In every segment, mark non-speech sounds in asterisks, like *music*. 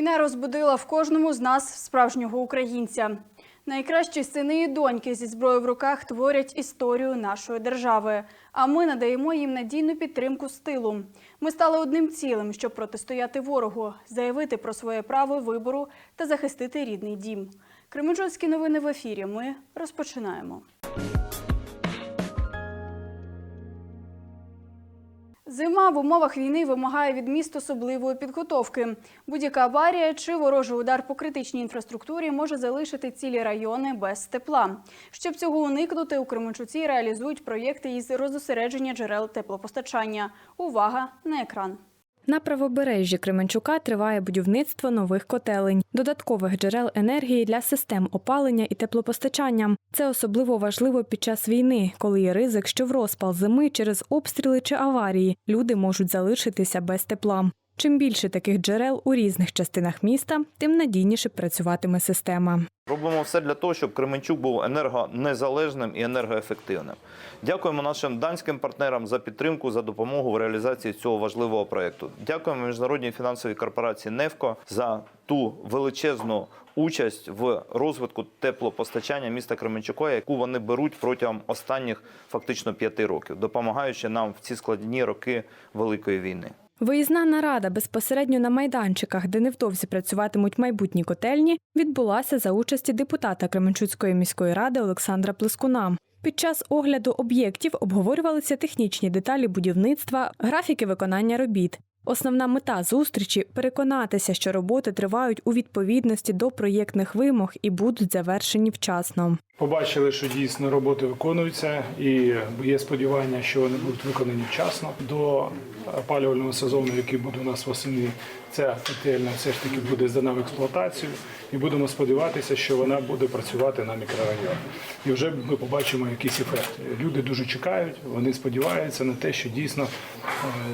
Війна розбудила в кожному з нас справжнього українця. Найкращі сини і доньки зі зброєю в руках творять історію нашої держави. А ми надаємо їм надійну підтримку з тилу. Ми стали одним цілим, щоб протистояти ворогу, заявити про своє право вибору та захистити рідний дім. Кременчуцькі новини в ефірі. Ми розпочинаємо. Зима в умовах війни вимагає від міст особливої підготовки. Будь-яка аварія чи ворожий удар по критичній інфраструктурі може залишити цілі райони без тепла. Щоб цього уникнути, у Кременчуці реалізують проєкти із розосередження джерел теплопостачання. Увага на екран. На правобережжі Кременчука триває будівництво нових котелень, додаткових джерел енергії для систем опалення і теплопостачання. Це особливо важливо під час війни, коли є ризик, що в розпал зими через обстріли чи аварії люди можуть залишитися без тепла. Чим більше таких джерел у різних частинах міста, тим надійніше працюватиме система. Робимо все для того, щоб Кременчук був енергонезалежним і енергоефективним. Дякуємо нашим данським партнерам за підтримку, за допомогу в реалізації цього важливого проєкту. Дякуємо міжнародній фінансовій корпорації «Нефко» за ту величезну участь в розвитку теплопостачання міста Кременчука, яку вони беруть протягом останніх фактично п'яти років, допомагаючи нам в ці складні роки великої війни. Виїзна нарада безпосередньо на майданчиках, де невдовзі працюватимуть майбутні котельні, відбулася за участі депутата Кременчуцької міської ради Олександра Плескуна. Під час огляду об'єктів обговорювалися технічні деталі будівництва, графіки виконання робіт. Основна мета зустрічі переконатися, що роботи тривають у відповідності до проєктних вимог і будуть завершені вчасно. Побачили, що дійсно роботи виконуються, і є сподівання, що вони будуть виконані вчасно до опалювального сезону, який буде у нас восени. Ця котельня все ж таки буде здана в експлуатацію, і будемо сподіватися, що вона буде працювати на мікрорайон. І вже ми побачимо якийсь ефект. Люди дуже чекають, вони сподіваються на те, що дійсно е,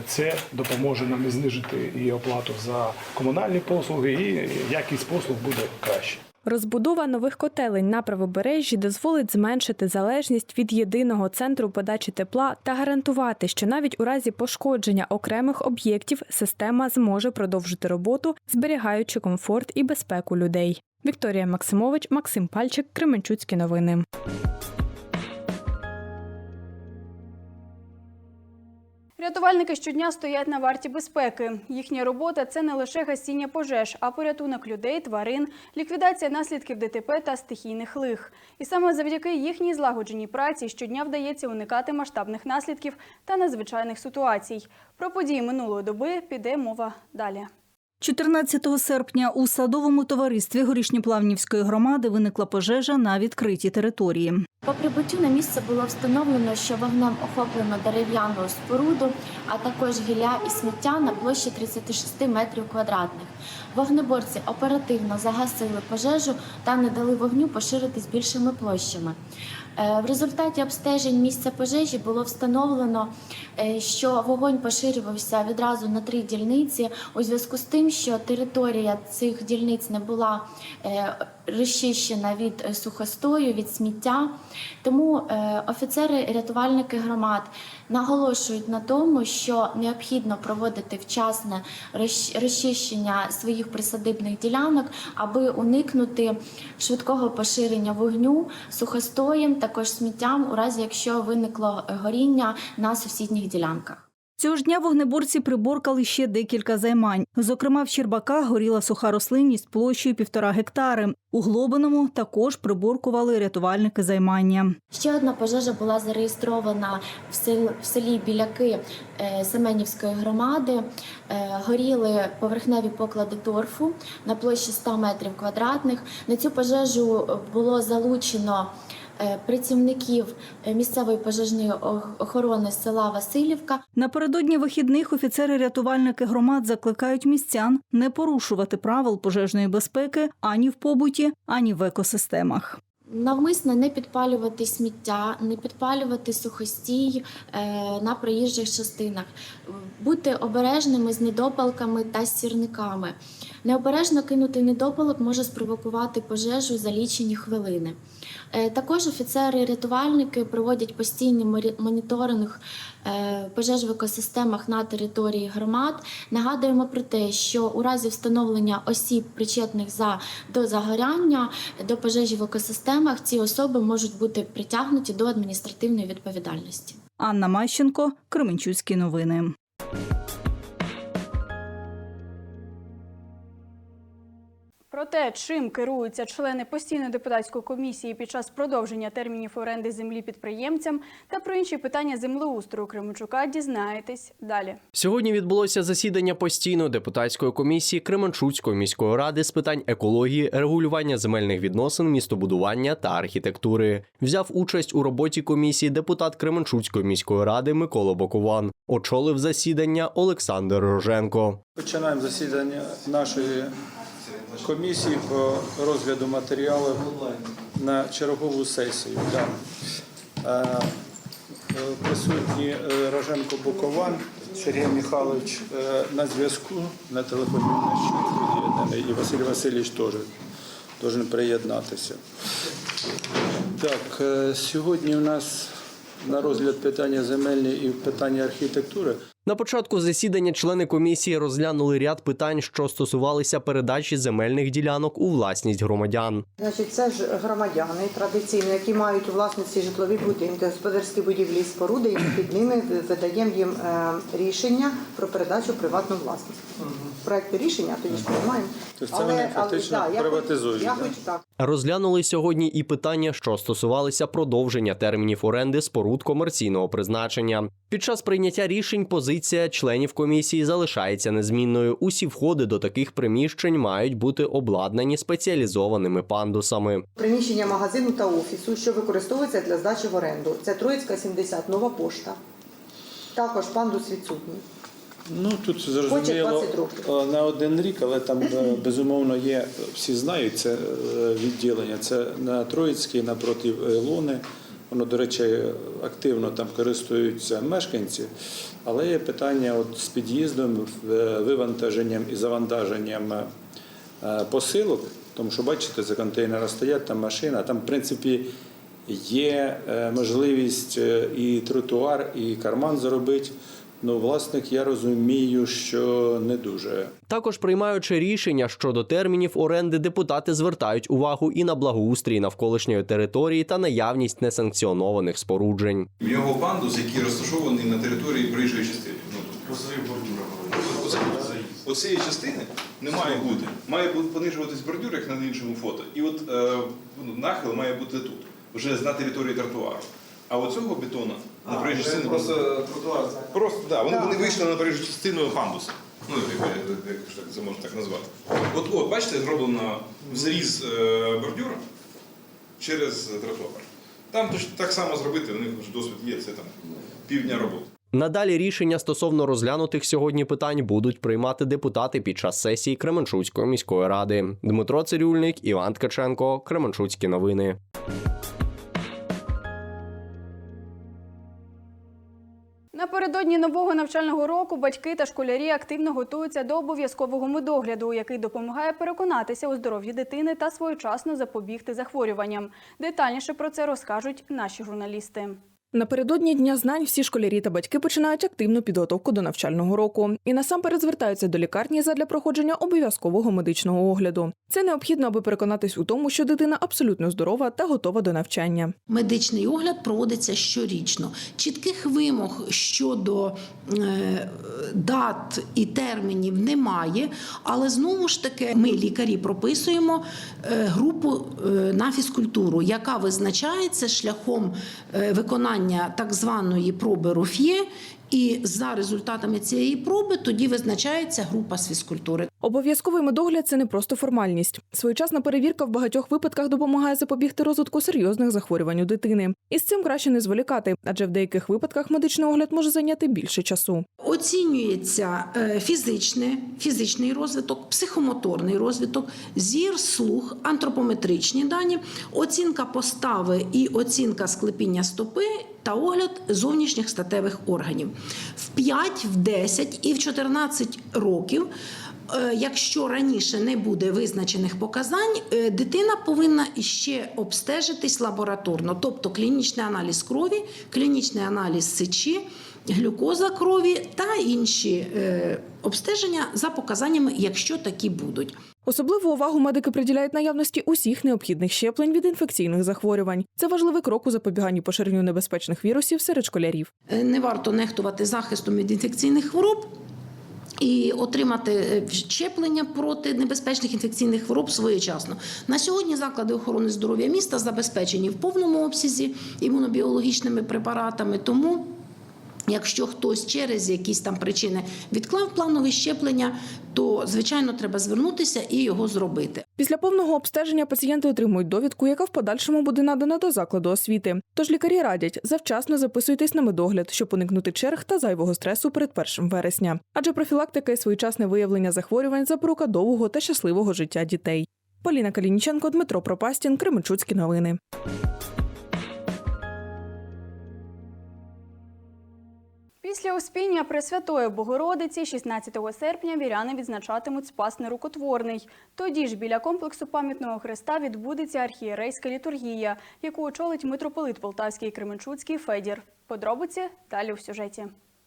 це допоможе нам і знижити і оплату за комунальні послуги, і якість послуг буде краще. Розбудова нових котелень на правобережжі дозволить зменшити залежність від єдиного центру подачі тепла та гарантувати, що навіть у разі пошкодження окремих об'єктів система зможе продовжити роботу, зберігаючи комфорт і безпеку людей. Вікторія Максимович, Максим Пальчик, Кременчуцькі новини. Рятувальники щодня стоять на варті безпеки. Їхня робота це не лише гасіння пожеж, а порятунок людей, тварин, ліквідація наслідків ДТП та стихійних лих. І саме завдяки їхній злагодженій праці щодня вдається уникати масштабних наслідків та надзвичайних ситуацій. Про події минулої доби піде мова далі. 14 серпня у садовому товаристві Горішньоплавнівської громади виникла пожежа на відкритій території. По прибуттю на місце було встановлено, що вогнем охоплено дерев'яну споруду, а також гілля і сміття на площі 36 метрів квадратних. Вогнеборці оперативно загасили пожежу та не дали вогню поширитись більшими площами. Е, В результаті обстежень місця пожежі було встановлено, е, що вогонь поширювався відразу на три дільниці у зв'язку з тим, що територія цих дільниць не була е, розчищена від е, сухостою, від сміття. Тому е, офіцери-рятувальники громад наголошують на тому, що необхідно проводити вчасне розчищення своїх присадибних ділянок, аби уникнути швидкого поширення вогню сухостоєм, також сміттям, у разі якщо виникло горіння на сусідніх ділянках. Цього ж дня вогнеборці приборкали ще декілька займань. Зокрема, в Щербаках горіла суха рослинність площею півтора гектари. У Глобиному також приборкували рятувальники займання. Ще одна пожежа була зареєстрована в селі, в селі Біляки е, Семенівської громади. Е, Горіли поверхневі поклади торфу на площі 100 метрів квадратних. На цю пожежу було залучено працівників е, місцевої пожежної охорони села Васильівка. Напередодні вихідних офіцери-рятувальники громад закликають містян не порушувати правил пожежної безпеки ані в побуті, ані в екосистемах. Навмисно не підпалювати сміття, не підпалювати сухостій е, на проїжджих частинах, бути обережними з недопалками та сірниками. Необережно кинутий недопалок може спровокувати пожежу за лічені хвилини. Е, Також офіцери-рятувальники проводять постійний моніторинг е, пожеж в екосистемах на території громад. Нагадуємо про те, що у разі встановлення осіб, причетних за до загоряння до пожежі в екосистемах, ці особи можуть бути притягнуті до адміністративної відповідальності. Анна Мащенко, Кременчуцькі новини. Про те, чим керуються члени постійної депутатської комісії під час продовження термінів оренди землі підприємцям та про інші питання землеустрою Кременчука дізнаєтесь далі. Сьогодні відбулося засідання постійної депутатської комісії Кременчуцької міської ради з питань екології, регулювання земельних відносин, містобудування та архітектури. Взяв участь у роботі комісії депутат Кременчуцької міської ради Микола Бокован. Очолив засідання Олександр Роженко. Починаємо засідання нашої комісії по розгляду матеріалів на чергову сесію. Да. Е, е, Присутні е, Роженко Букован, Сергій Михайлович на зв'язку, на телефоні і Василь Васильович теж повинен приєднатися. Так, сьогодні у нас на розгляд питання земельні і питання архітектури. На початку засідання члени комісії розглянули ряд питань, що стосувалися передачі земельних ділянок у власність громадян. Значить, це ж громадяни традиційно, які мають у власності житлові будинки, господарські будівлі і споруди, і під ними видаємо їм е, рішення про передачу приватну власність. Проекти рішення тоді ж приймаємо. Тобто це вони фактично да, я хоч- приватизують, Я хочу так. Розглянули сьогодні і питання, що стосувалися продовження термінів оренди споруд комерційного призначення. Під час прийняття рішень позиція членів комісії залишається незмінною. Усі входи до таких приміщень мають бути обладнані спеціалізованими пандусами. Приміщення магазину та офісу, що використовується для здачі в оренду. Це Троїцька 70, нова пошта. Також пандус відсутній. Ну тут зрозуміло 20 років. е, на один рік, але там е, *clears throat* безумовно є, всі знають це е, відділення. Це на Троїцькій напроти Ілони. Воно, до речі, активно там користуються мешканці, але є питання от з під'їздом, вивантаженням і завантаженням е, посилок. Тому що бачите, за контейнера стоять там машина. Там, в принципі, є е, можливість е, і тротуар, і карман зробити. Ну, власник, я розумію, що не дуже. Також приймаючи рішення щодо термінів оренди, депутати звертають увагу і на благоустрій навколишньої території та наявність несанкціонованих споруджень. В нього пандус, який розташований на території проїжджої частини. Ну, Оцієї частини не має бути. Має понижуватись бордюр, як на іншому фото. І от е, ну, нахил має бути тут, вже на території тротуару. А оцього бетону на проїжджій частині просто тротуар. Просто да, вони, вони вийшли на проїжджу частину пандуса. Ну, як, як, як це можна так назвати. От, от, бачите, зроблено зріз е, бордюра через тротуар. Там точно так само зробити, у них вже досвід є, це там півдня роботи. Надалі рішення стосовно розглянутих сьогодні питань будуть приймати депутати під час сесії Кременчуцької міської ради. Дмитро Цирюльник, Іван Ткаченко, Кременчуцькі новини. Напередодні нового навчального року батьки та школярі активно готуються до обов'язкового медогляду, який допомагає переконатися у здоров'ї дитини та своєчасно запобігти захворюванням. Детальніше про це розкажуть наші журналісти. Напередодні дня знань всі школярі та батьки починають активну підготовку до навчального року і насамперед звертаються до лікарні задля проходження обов'язкового медичного огляду. Це необхідно, аби переконатись у тому, що дитина абсолютно здорова та готова до навчання. Медичний огляд проводиться щорічно. Чітких вимог щодо е, дат і термінів немає, але знову ж таки ми, лікарі, прописуємо е, групу е, на фізкультуру, яка визначається шляхом е, виконання так званої проби Руф'є. І за результатами цієї проби тоді визначається група з фізкультури. Обов'язковий медогляд це не просто формальність. Своєчасна перевірка в багатьох випадках допомагає запобігти розвитку серйозних захворювань у дитини. І з цим краще не зволікати, адже в деяких випадках медичний огляд може зайняти більше часу. Оцінюється е, фізичне, фізичний розвиток, психомоторний розвиток, зір, слух, антропометричні дані, оцінка постави і оцінка склепіння стопи та огляд зовнішніх статевих органів. В 5, в 10 і в 14 років. е, Якщо раніше не буде визначених показань, е, дитина повинна іще обстежитись лабораторно, тобто клінічний аналіз крові, клінічний аналіз сечі, глюкоза крові та інші е, обстеження за показаннями, якщо такі будуть. Особливу увагу медики приділяють наявності усіх необхідних щеплень від інфекційних захворювань. Це важливий крок у запобіганні поширенню небезпечних вірусів серед школярів. Е, Не варто нехтувати захистом від інфекційних хвороб. І отримати е, щеплення проти небезпечних інфекційних хвороб своєчасно. На сьогодні заклади охорони здоров'я міста забезпечені в повному обсязі імунобіологічними препаратами. Тому, якщо хтось через якісь там причини відклав планове щеплення, то звичайно треба звернутися і його зробити. Після повного обстеження пацієнти отримують довідку, яка в подальшому буде надана до закладу освіти. Тож лікарі радять завчасно записуйтесь на медогляд, щоб уникнути черг та зайвого стресу перед 1 вересня. Адже профілактика і своєчасне виявлення захворювань запорука довгого та щасливого життя дітей. Поліна Калініченко, Дмитро Пропастін, Кременчуцькі новини. Після Успіння Пресвятої Богородиці 16 серпня віряни відзначатимуть Спас Нерукотворний. Тоді ж біля комплексу пам'ятного хреста відбудеться архієрейська літургія, яку очолить митрополит Полтавський Кременчуцький Федір. Подробиці далі у сюжеті.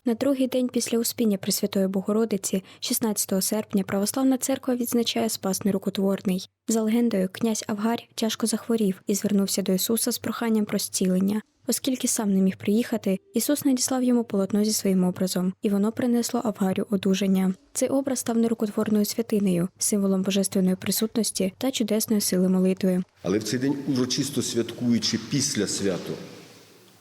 На другий день після Успіння Пресвятої Богородиці, 16 серпня, православна церква відзначає Спас Нерукотворний. За легендою, князь Авгарь тяжко захворів і звернувся до Ісуса з проханням про зцілення. Оскільки сам не міг приїхати, Ісус надіслав йому полотно зі своїм образом, і воно принесло Авгарю одужання. Цей образ став нерукотворною святинею, символом божественної присутності та чудесної сили молитви. Але в цей день, урочисто святкуючи після свято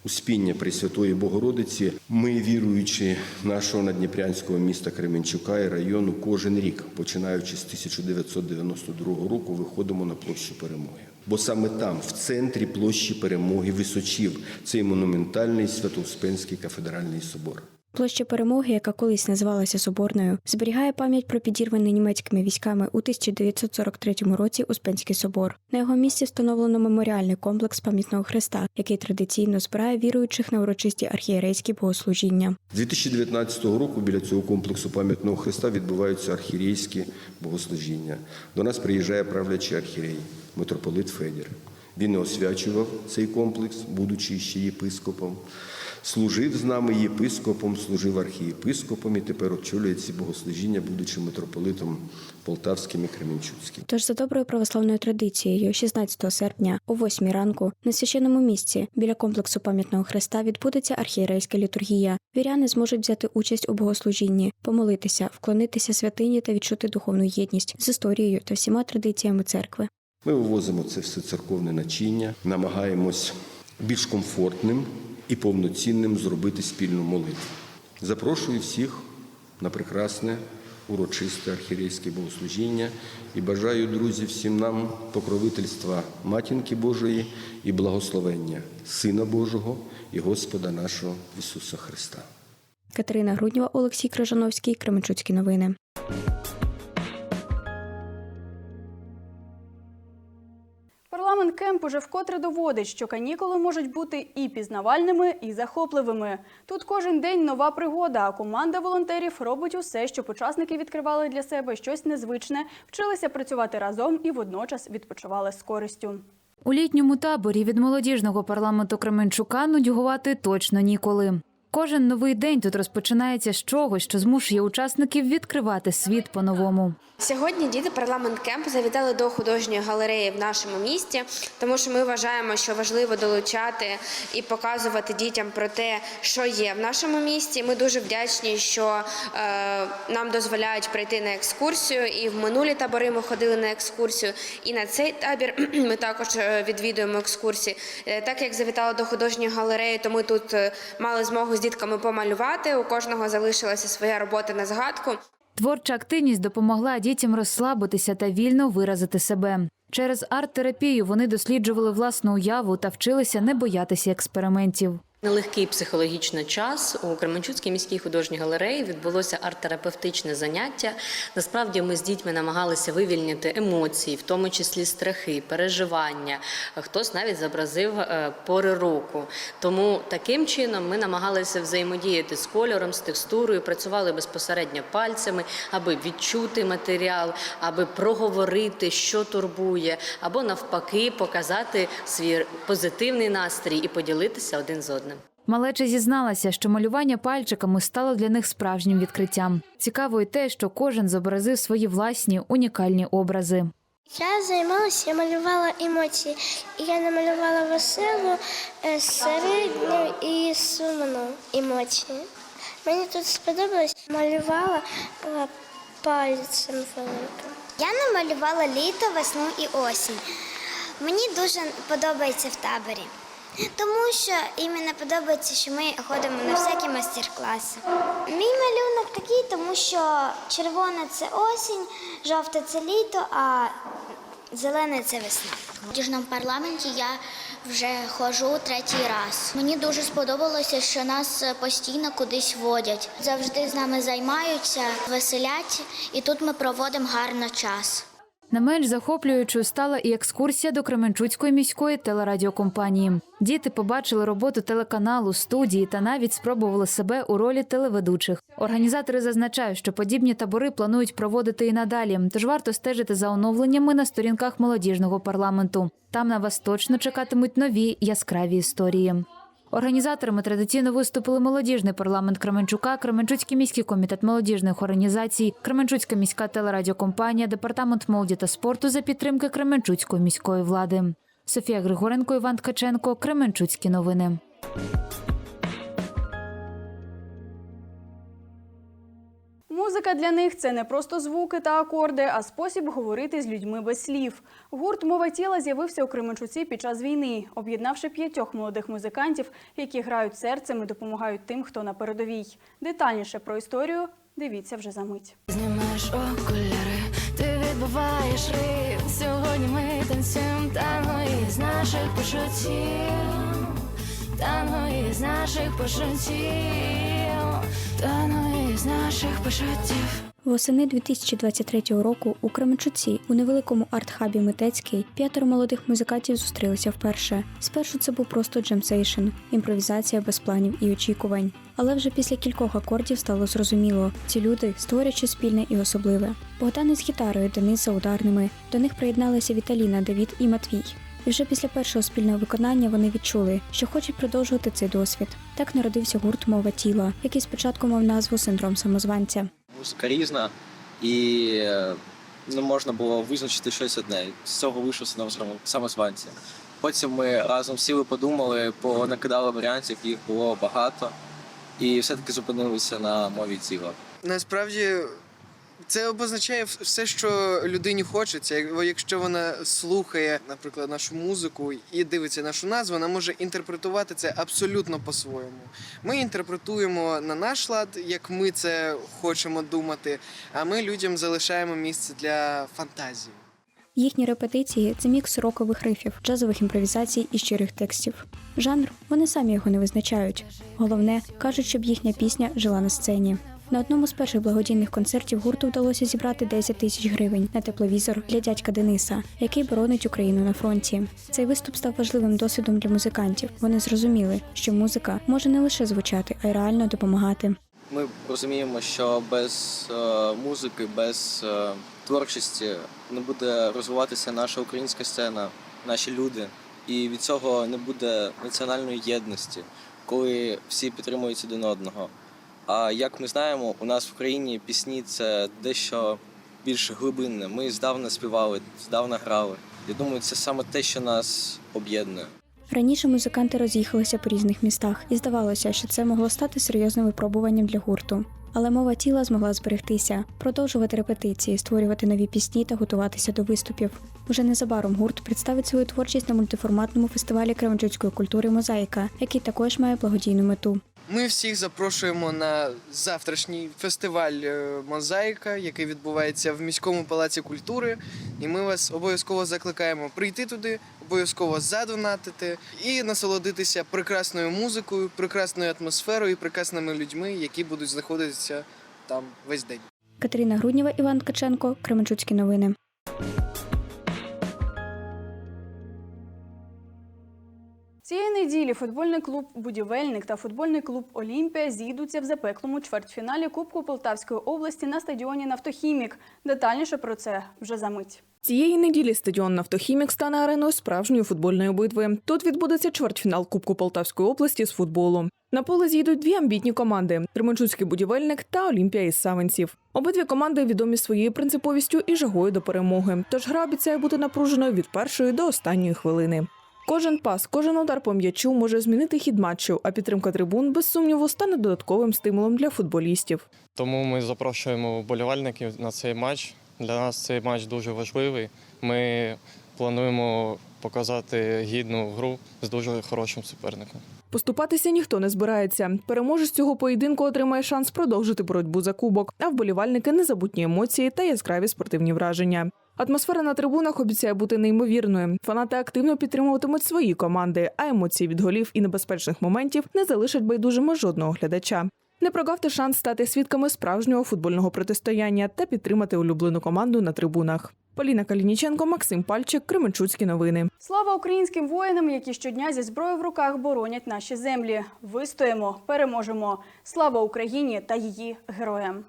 Успіння Пресвятої Богородиці, ми, віруючи нашого надніпрянського міста Кременчука і району, кожен рік, починаючи з 1992 року, виходимо на площу перемоги. Бо саме там, в центрі площі перемоги, височів цей монументальний Свято-Успенський кафедральний собор. Площа перемоги, яка колись називалася Соборною, зберігає пам'ять про підірваний німецькими військами у 1943 році Успенський собор. На його місці встановлено меморіальний комплекс пам'ятного хреста, який традиційно збирає віруючих на урочисті архієрейські богослужіння. З 2019 року біля цього комплексу пам'ятного хреста відбуваються архірейські богослужіння. До нас приїжджає правлячий архірей, митрополит Федір. Він освячував цей комплекс, будучи ще єпископом. Служив з нами єпископом, служив архієпископом і тепер очолює ці богослужіння, будучи митрополитом Полтавським і Кременчуцьким. Тож за доброю православною традицією, 16 серпня о 8 ранку на священному місці біля комплексу пам'ятного хреста відбудеться архієрейська літургія. Віряни зможуть взяти участь у богослужінні, помолитися, вклонитися святині та відчути духовну єдність з історією та всіма традиціями церкви. Ми вивозимо це все церковне начиння, намагаємось більш комфортним і повноцінним зробити спільну молитву. Запрошую всіх на прекрасне урочисте архірейське богослужіння і бажаю, друзі, всім нам покровительства Матінки Божої і благословення Сина Божого і Господа нашого Ісуса Христа. Катерина Груднєва, Олексій Крижановський, Кременчуцькі новини. Кемп уже вкотре доводить, що канікули можуть бути і пізнавальними, і захопливими. Тут кожен день нова пригода, а команда волонтерів робить усе, щоб учасники відкривали для себе щось незвичне, вчилися працювати разом і водночас відпочивали з користю. У літньому таборі від молодіжного парламенту Кременчука нудьгувати точно ніколи. Кожен новий день тут розпочинається з чогось, що змушує учасників відкривати світ по-новому. Сьогодні діти парламент кемп завітали до художньої галереї в нашому місті, тому що ми вважаємо, що важливо долучати і показувати дітям про те, що є в нашому місті. Ми дуже вдячні, що е, нам дозволяють прийти на екскурсію. І в минулі табори ми ходили на екскурсію. І на цей табір *clears throat* ми також е, відвідуємо екскурсії. Е, Так як завітали до художньої галереї, то ми тут е, мали змогу з дітками помалювати. У кожного залишилася своя робота на згадку. Творча активність допомогла дітям розслабитися та вільно виразити себе. Через арт-терапію вони досліджували власну уяву та вчилися не боятися експериментів. Нелегкий психологічно час у Кременчуцькій міській художній галереї відбулося арт-терапевтичне заняття. Насправді ми з дітьми намагалися вивільнити емоції, в тому числі страхи, переживання. Хтось навіть зобразив е, пори року. Тому таким чином ми намагалися взаємодіяти з кольором, з текстурою, працювали безпосередньо пальцями, аби відчути матеріал, аби проговорити, що турбує, або навпаки показати свій позитивний настрій і поділитися один з одним. Малеча зізналася, що малювання пальчиками стало для них справжнім відкриттям. Цікаво й те, що кожен зобразив свої власні унікальні образи. Я займалася, я малювала емоції. І я намалювала веселу, середню і сумну емоцію. Мені тут сподобалось, малювала е, пальцем великим. Я намалювала літо, весну і осінь. Мені дуже подобається в таборі, тому що іменно подобається, що ми ходимо на всякі майстер-класи. Мій малюнок такий, тому що червоне це осінь, жовте це літо, а зелене це весна. В діжному парламенті я вже ходжу третій раз. Мені дуже сподобалося, що нас постійно кудись водять. Завжди з нами займаються, веселять, і тут ми проводимо гарно час. Не менш захоплюючою стала і екскурсія до Кременчуцької міської телерадіокомпанії. Діти побачили роботу телеканалу, студії та навіть спробували себе у ролі телеведучих. Організатори зазначають, що подібні табори планують проводити і надалі, тож варто стежити за оновленнями на сторінках молодіжного парламенту. Там на вас точно чекатимуть нові яскраві історії. Організаторами традиційно виступили молодіжний парламент Кременчука, Кременчуцький міський комітет молодіжних організацій, Кременчуцька міська телерадіокомпанія, департамент молоді та спорту за підтримки Кременчуцької міської влади. Софія Григоренко, Іван Ткаченко, Кременчуцькі новини. Музика для них це не просто звуки та акорди, а спосіб говорити з людьми без слів. Гурт Мова тіла з'явився у Кременчуці під час війни, об'єднавши п'ятьох молодих музикантів, які грають серцем і допомагають тим, хто на передовій. Детальніше про історію дивіться вже за мить. Знімаєш окуляри, ти відбуваєш ритм. Сьогодні ми танцюємо танго із наших почуттів. Танго із наших почуттів. Танго із наших почуттів. Восени 2023 року у Кременчуці у невеликому арт-хабі Митецький п'ятеро молодих музикантів зустрілися вперше. Спершу це був просто джемсейшн, імпровізація без планів і очікувань. Але вже після кількох акордів стало зрозуміло, ці люди створять спільне і особливе. Богдан із гітарою, Денис за ударними. До них приєдналися Віталіна, Давід і Матвій. І вже після першого спільного виконання вони відчули, що хочуть продовжувати цей досвід. Так народився гурт Мова тіла, який спочатку мав назву Синдром самозванця. музика різна, і не можна було визначити щось одне. З цього вийшов синдром самозванця. Потім ми разом сіли, подумали, понакидали варіантів, їх було багато, і все-таки зупинилися на мові тіла. Насправді це обозначає все, що людині хочеться. Якщо вона слухає, наприклад, нашу музику і дивиться нашу назву, вона може інтерпретувати це абсолютно по-своєму. Ми інтерпретуємо на наш лад, як ми це хочемо думати, а ми людям залишаємо місце для фантазії. Їхні репетиції це мікс рокових рифів, джазових імпровізацій і щирих текстів. Жанр вони самі його не визначають. Головне кажуть, щоб їхня пісня жила на сцені. На одному з перших благодійних концертів гурту вдалося зібрати 10 тисяч гривень на тепловізор для дядька Дениса, який боронить Україну на фронті. Цей виступ став важливим досвідом для музикантів. Вони зрозуміли, що музика може не лише звучати, а й реально допомагати. Ми розуміємо, що без е, музики, без е, творчості не буде розвиватися наша українська сцена, наші люди. І від цього не буде національної єдності, коли всі підтримують один одного. А як ми знаємо, у нас в Україні пісні це дещо більш глибинне. Ми здавна співали, здавна грали. Я думаю, це саме те, що нас об'єднує. Раніше музиканти роз'їхалися по різних містах, і здавалося, що це могло стати серйозним випробуванням для гурту. Але мова тіла змогла зберегтися, продовжувати репетиції, створювати нові пісні та готуватися до виступів. Уже незабаром гурт представить свою творчість на мультиформатному фестивалі Кременчуцької культури Мозаїка, який також має благодійну мету. Ми всіх запрошуємо на завтрашній фестиваль е, Мозаїка, який відбувається в міському палаці культури. І ми вас обов'язково закликаємо прийти туди, обов'язково задонатити і насолодитися прекрасною музикою, прекрасною атмосферою і прекрасними людьми, які будуть знаходитися там весь день. Катерина Груднєва, Іван Ткаченко, Кременчуцькі новини. Цієї неділі футбольний клуб Будівельник та футбольний клуб Олімпія зійдуться в запеклому чвертьфіналі Кубку Полтавської області на стадіоні Нафтохімік. Детальніше про це вже за мить. Цієї неділі стадіон «Нафтохімік» стане ареною справжньої футбольної битви. Тут відбудеться чвертьфінал Кубку Полтавської області з футболу. На поле зійдуть дві амбітні команди: Кременчуцький будівельник та Олімпія із Савинців. Обидві команди відомі своєю принциповістю і жагою до перемоги. Тож гра обіцяє бути напруженою від першої до останньої хвилини. Кожен пас, кожен удар по м'ячу може змінити хід матчу, а підтримка трибун без сумніву стане додатковим стимулом для футболістів. Тому ми запрошуємо вболівальників на цей матч. Для нас цей матч дуже важливий. Ми плануємо показати гідну гру з дуже хорошим суперником. Поступатися ніхто не збирається. Переможець цього поєдинку отримає шанс продовжити боротьбу за кубок, а вболівальники незабутні емоції та яскраві спортивні враження. Атмосфера на трибунах обіцяє бути неймовірною. Фанати активно підтримуватимуть свої команди, а емоції від голів і небезпечних моментів не залишать байдужими жодного глядача. Не прогавте шанс стати свідками справжнього футбольного протистояння та підтримати улюблену команду на трибунах. Поліна Калініченко, Максим Пальчик, Кременчуцькі новини. Слава українським воїнам, які щодня зі зброєю в руках боронять наші землі. Вистоїмо, переможемо. Слава Україні та її героям.